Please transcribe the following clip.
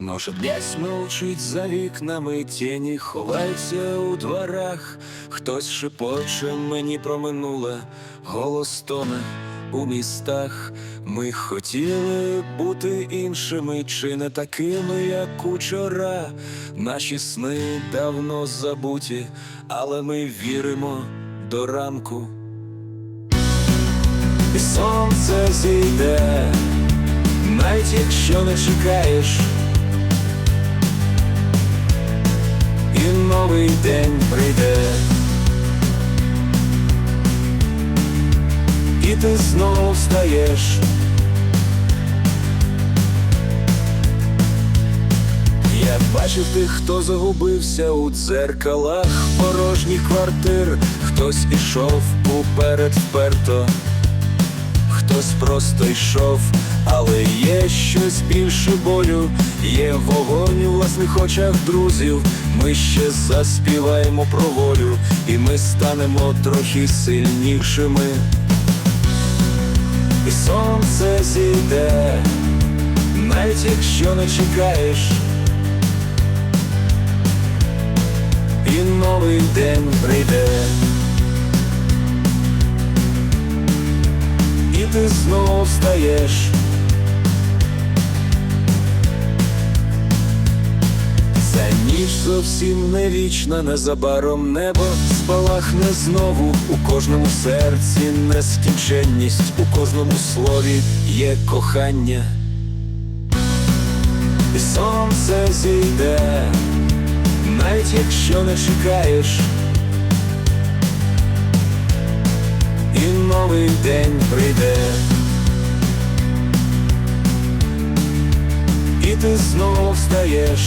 Наша десь мовчить за вікнами, тіні ховаються у дворах, хтось шепоче мені про минуле, голос тоне у містах. Ми хотіли бути іншими, чи не такими, як учора. Наші сни давно забуті, але ми віримо до ранку. І сонце зійде, навіть якщо не чекаєш. Новий день прийде, і ти знову встаєш. Я бачив тих, хто загубився у дзеркалах порожніх квартир, хтось ішов уперед вперто, хтось просто йшов, але є щось більше болю, є вогонь у власних очах друзів. Ми ще заспіваємо про волю, і ми станемо трохи сильнішими. І сонце зійде, навіть якщо не чекаєш. І новий день прийде. Ти знову встаєш. Ця ніч зовсім не вічна, незабаром небо спалахне знову. У кожному серці нескінченність, у кожному слові є кохання. І сонце зійде, навіть якщо не чекаєш. І новий день прийде. І ти знову встаєш.